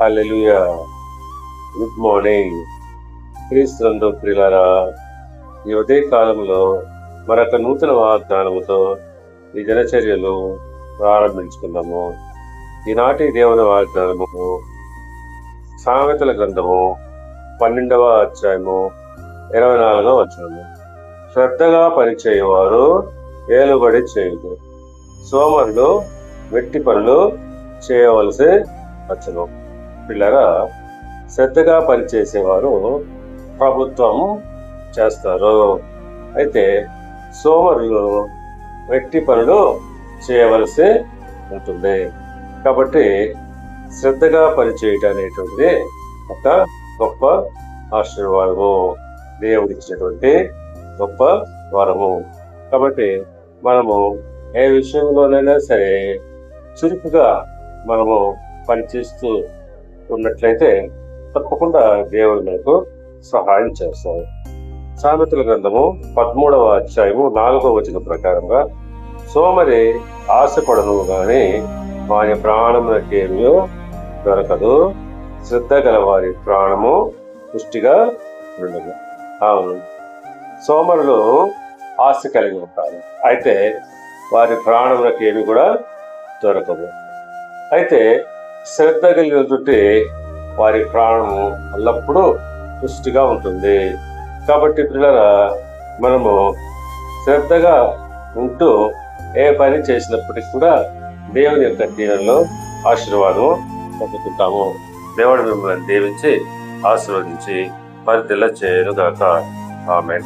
హల్లెలూయా good morning క్రీస్తునందు ప్రియులారా ఈ ఉదయ కాలంలో మరొక నూతన వాగ్దానముతో ఈ దినచర్యలు ప్రారంభించుకుందాము. ఈనాటి దేవుని వాగ్దానము సామెతల గ్రంథము పన్నెండవ అధ్యాయము ఇరవై నాలుగవ అధ్యాయము శ్రద్ధగా పనిచేయవారు ఏలుబడి చేయదు సోమరులు వెట్టి పనులు చేయవలసి వచ్చను పిల్లరా శ్రద్ధగా పనిచేసేవారు ప్రభుత్వం చేస్తారు. అయితే సోమరులు వెట్టి పనులు చేయవలసి ఉంటుంది. కాబట్టి శ్రద్ధగా పనిచేయటం అనేటువంటిది ఒక గొప్ప ఆశీర్వాదము. దేవుడిచ్చినటువంటి గొప్ప వరము. కాబట్టి మనము ఏ విషయంలోనైనా సరే చురుకుగా మనము పనిచేస్తూ ఉన్నట్లయితే తప్పకుండా దేవుడు మీకు సహాయం చేస్తాడు సామెతల గ్రంథము పదమూడవ అధ్యాయము నాలుగవ వచన ప్రకారంగా సోమరి ఆశపడను గాని వాని ప్రాణమునకేమీ దొరకదు. శ్రద్ధ గల వారి ప్రాణము పుష్టిగా ఉండదు. అవును. సోమరులు ఆస్తి కలిగి ఉంటారు. అయితే వారి ప్రాణములకు ఏమి కూడా దొరకదు. అయితే శ్రద్ధ కలిగిన చుట్టి వారి ప్రాణం ఎల్లప్పుడూ పుష్టిగా ఉంటుంది. కాబట్టి పిల్లల మనము శ్రద్ధగా ఉంటూ ఏ పని చేసినప్పటికీ కూడా దేవుని యొక్క దీవెనలో ఆశీర్వాదం పొందుతుంటాము దేవుడు మిమ్మల్ని దీవించి ఆశీర్వదించి పరిధిలో చేయను గాక ఆమె